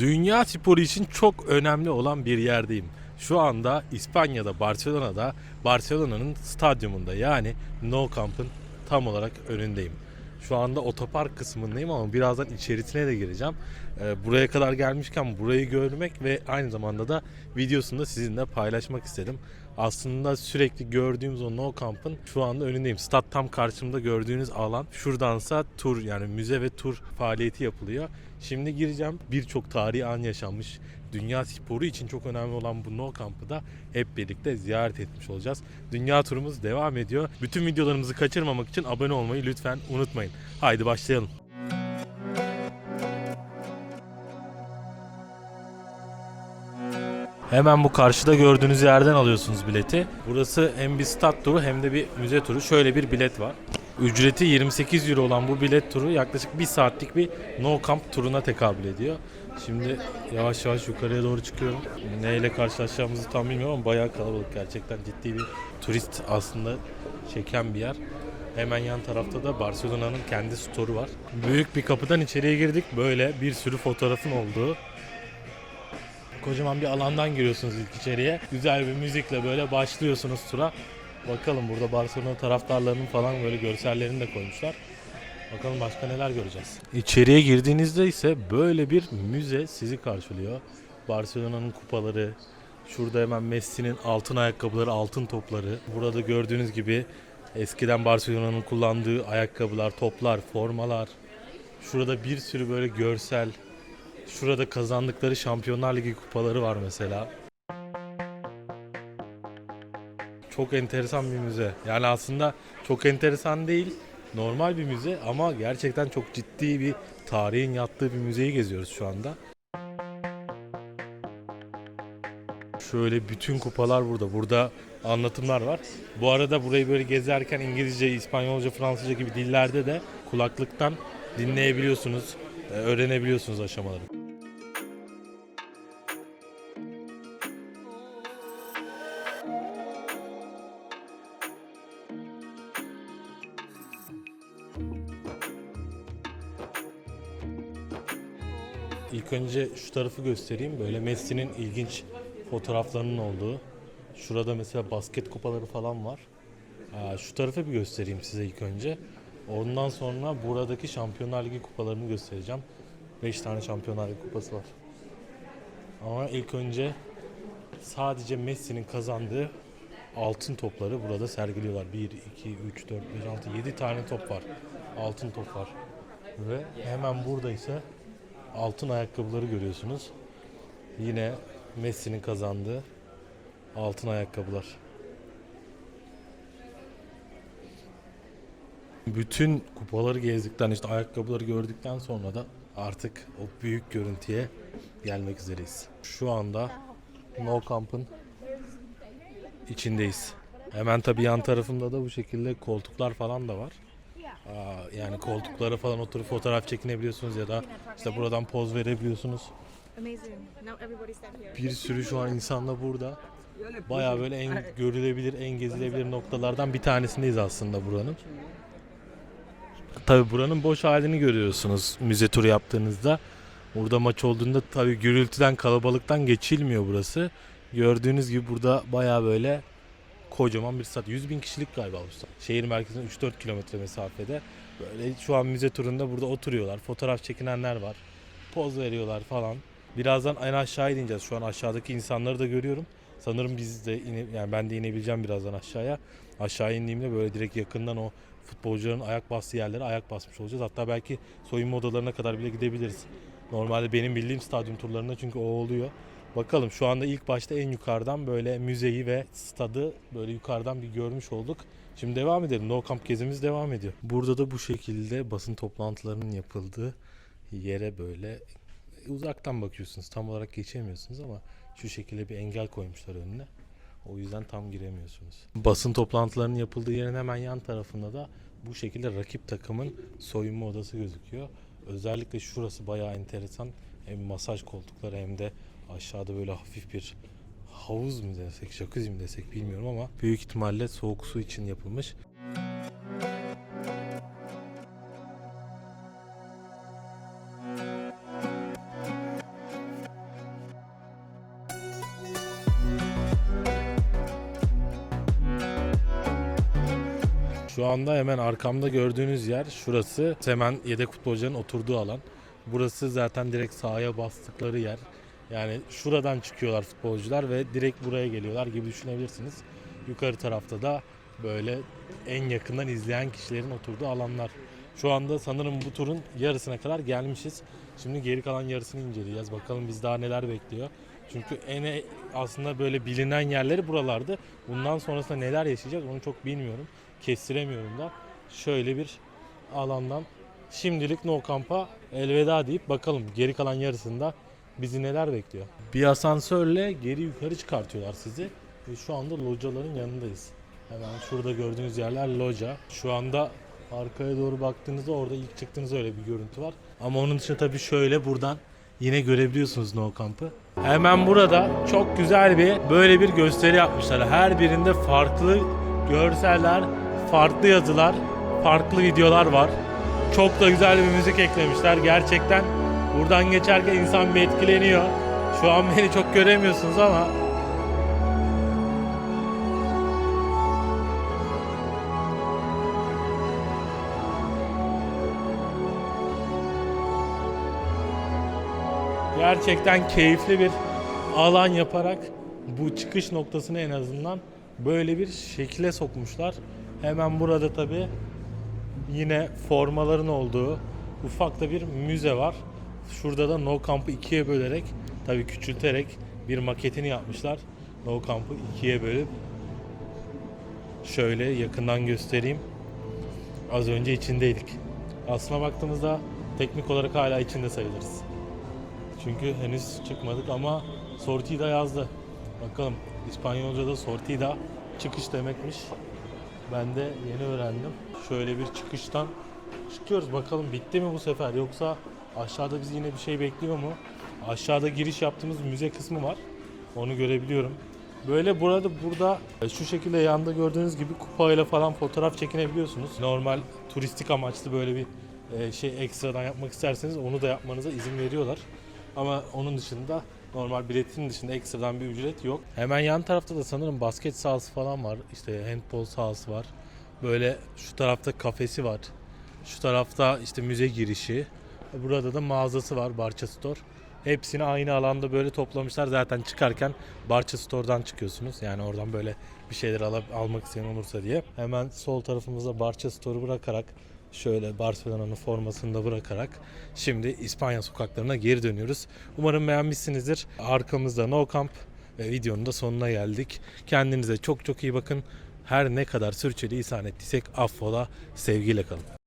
Dünya sporu için çok önemli olan bir yerdeyim. Şu anda İspanya'da, Barcelona'da, Barcelona'nın stadyumunda yani Nou Camp'ın tam olarak önündeyim. Şu anda otopark kısmındayım ama birazdan içerisine de gireceğim. Ee, buraya kadar gelmişken burayı görmek ve aynı zamanda da videosunu da sizinle paylaşmak istedim. Aslında sürekli gördüğümüz o No Camp'ın şu anda önündeyim. Stat tam karşımda gördüğünüz alan. Şuradansa tur yani müze ve tur faaliyeti yapılıyor. Şimdi gireceğim. Birçok tarihi an yaşanmış. Dünya sporu için çok önemli olan bu No Camp'ı da hep birlikte ziyaret etmiş olacağız. Dünya turumuz devam ediyor. Bütün videolarımızı kaçırmamak için abone olmayı lütfen unutmayın. Haydi başlayalım. Hemen bu karşıda gördüğünüz yerden alıyorsunuz bileti. Burası hem bir stat turu hem de bir müze turu. Şöyle bir bilet var. Ücreti 28 euro olan bu bilet turu yaklaşık bir saatlik bir no camp turuna tekabül ediyor. Şimdi yavaş yavaş yukarıya doğru çıkıyorum. Neyle karşılaşacağımızı tam bilmiyorum ama bayağı kalabalık gerçekten ciddi bir turist aslında çeken bir yer. Hemen yan tarafta da Barcelona'nın kendi store'u var. Büyük bir kapıdan içeriye girdik. Böyle bir sürü fotoğrafın olduğu Kocaman bir alandan giriyorsunuz ilk içeriye. Güzel bir müzikle böyle başlıyorsunuz tura. Bakalım burada Barcelona taraftarlarının falan böyle görsellerini de koymuşlar. Bakalım başka neler göreceğiz. İçeriye girdiğinizde ise böyle bir müze sizi karşılıyor. Barcelona'nın kupaları, şurada hemen Messi'nin altın ayakkabıları, altın topları. Burada gördüğünüz gibi eskiden Barcelona'nın kullandığı ayakkabılar, toplar, formalar. Şurada bir sürü böyle görsel, Şurada kazandıkları Şampiyonlar Ligi kupaları var mesela. Çok enteresan bir müze. Yani aslında çok enteresan değil, normal bir müze ama gerçekten çok ciddi bir tarihin yattığı bir müzeyi geziyoruz şu anda. Şöyle bütün kupalar burada. Burada anlatımlar var. Bu arada burayı böyle gezerken İngilizce, İspanyolca, Fransızca gibi dillerde de kulaklıktan dinleyebiliyorsunuz, e, öğrenebiliyorsunuz aşamaları. İlk önce şu tarafı göstereyim. Böyle Messi'nin ilginç fotoğraflarının olduğu. Şurada mesela basket kupaları falan var. Aa, şu tarafı bir göstereyim size ilk önce. Ondan sonra buradaki Şampiyonlar Ligi kupalarını göstereceğim. 5 tane Şampiyonlar Ligi kupası var. Ama ilk önce sadece Messi'nin kazandığı altın topları burada sergiliyorlar. 1, 2, 3, 4, 5, 6, 7 tane top var. Altın top var. Ve hemen burada ise altın ayakkabıları görüyorsunuz. Yine Messi'nin kazandığı altın ayakkabılar. Bütün kupaları gezdikten işte ayakkabıları gördükten sonra da artık o büyük görüntüye gelmek üzereyiz. Şu anda No Camp'ın içindeyiz. Hemen tabii yan tarafında da bu şekilde koltuklar falan da var. Aa, yani koltuklara falan oturup fotoğraf çekinebiliyorsunuz ya da işte buradan poz verebiliyorsunuz. Bir sürü şu an insanla burada. Bayağı böyle en görülebilir, en gezilebilir noktalardan bir tanesindeyiz aslında buranın. Tabi buranın boş halini görüyorsunuz müze turu yaptığınızda. Burada maç olduğunda tabi gürültüden kalabalıktan geçilmiyor burası. Gördüğünüz gibi burada bayağı böyle kocaman bir stat. 100 bin kişilik galiba bu stat. Şehir merkezine 3-4 kilometre mesafede. Böyle şu an müze turunda burada oturuyorlar. Fotoğraf çekinenler var. Poz veriyorlar falan. Birazdan en aşağı ineceğiz. Şu an aşağıdaki insanları da görüyorum. Sanırım biz de ine, yani ben de inebileceğim birazdan aşağıya. Aşağı indiğimde böyle direkt yakından o futbolcuların ayak bastığı yerlere ayak basmış olacağız. Hatta belki soyunma odalarına kadar bile gidebiliriz. Normalde benim bildiğim stadyum turlarında çünkü o oluyor. Bakalım şu anda ilk başta en yukarıdan böyle müzeyi ve stadı böyle yukarıdan bir görmüş olduk. Şimdi devam edelim. No Camp gezimiz devam ediyor. Burada da bu şekilde basın toplantılarının yapıldığı yere böyle uzaktan bakıyorsunuz. Tam olarak geçemiyorsunuz ama şu şekilde bir engel koymuşlar önüne. O yüzden tam giremiyorsunuz. Basın toplantılarının yapıldığı yerin hemen yan tarafında da bu şekilde rakip takımın soyunma odası gözüküyor. Özellikle şurası bayağı enteresan. Hem masaj koltukları hem de Aşağıda böyle hafif bir havuz mu desek, jacuzzi mi desek bilmiyorum ama büyük ihtimalle soğuk su için yapılmış. Şu anda hemen arkamda gördüğünüz yer şurası. Hemen yedek futbolcuların oturduğu alan. Burası zaten direkt sahaya bastıkları yer. Yani şuradan çıkıyorlar futbolcular ve direkt buraya geliyorlar gibi düşünebilirsiniz. Yukarı tarafta da böyle en yakından izleyen kişilerin oturduğu alanlar. Şu anda sanırım bu turun yarısına kadar gelmişiz. Şimdi geri kalan yarısını inceleyeceğiz. Bakalım biz daha neler bekliyor. Çünkü en e- aslında böyle bilinen yerleri buralardı. Bundan sonrasında neler yaşayacağız onu çok bilmiyorum. Kestiremiyorum da. Şöyle bir alandan şimdilik No Camp'a elveda deyip bakalım geri kalan yarısında bizi neler bekliyor. Bir asansörle geri yukarı çıkartıyorlar sizi. Ve şu anda locaların yanındayız. Hemen şurada gördüğünüz yerler loca. Şu anda arkaya doğru baktığınızda orada ilk çıktığınızda öyle bir görüntü var. Ama onun dışında tabii şöyle buradan yine görebiliyorsunuz No Camp'ı. Hemen burada çok güzel bir böyle bir gösteri yapmışlar. Her birinde farklı görseller, farklı yazılar, farklı videolar var. Çok da güzel bir müzik eklemişler. Gerçekten buradan geçerken insan bir etkileniyor. Şu an beni çok göremiyorsunuz ama gerçekten keyifli bir alan yaparak bu çıkış noktasını en azından böyle bir şekile sokmuşlar. Hemen burada tabi yine formaların olduğu ufak da bir müze var. Şurada da No Camp'ı ikiye bölerek tabi küçülterek bir maketini yapmışlar. No Camp'ı ikiye bölüp şöyle yakından göstereyim. Az önce içindeydik. Aslına baktığımızda teknik olarak hala içinde sayılırız. Çünkü henüz çıkmadık ama Sortida yazdı. Bakalım İspanyolca'da Sortida çıkış demekmiş. Ben de yeni öğrendim. Şöyle bir çıkıştan çıkıyoruz. Bakalım bitti mi bu sefer yoksa aşağıda bizi yine bir şey bekliyor mu? Aşağıda giriş yaptığımız müze kısmı var. Onu görebiliyorum. Böyle burada burada e, şu şekilde yanda gördüğünüz gibi kupayla falan fotoğraf çekinebiliyorsunuz. Normal turistik amaçlı böyle bir e, şey ekstradan yapmak isterseniz onu da yapmanıza izin veriyorlar. Ama onun dışında normal biletin dışında ekstradan bir ücret yok. Hemen yan tarafta da sanırım basket sahası falan var. İşte handball sahası var. Böyle şu tarafta kafesi var. Şu tarafta işte müze girişi. Burada da mağazası var Barça Store. Hepsini aynı alanda böyle toplamışlar. Zaten çıkarken Barça Store'dan çıkıyorsunuz. Yani oradan böyle bir şeyler al- almak isteyen olursa diye. Hemen sol tarafımıza Barça Store'u bırakarak şöyle Barcelona'nın formasını da bırakarak şimdi İspanya sokaklarına geri dönüyoruz. Umarım beğenmişsinizdir. Arkamızda No Camp ve videonun da sonuna geldik. Kendinize çok çok iyi bakın. Her ne kadar sürçülisan ettiysek affola, sevgiyle kalın.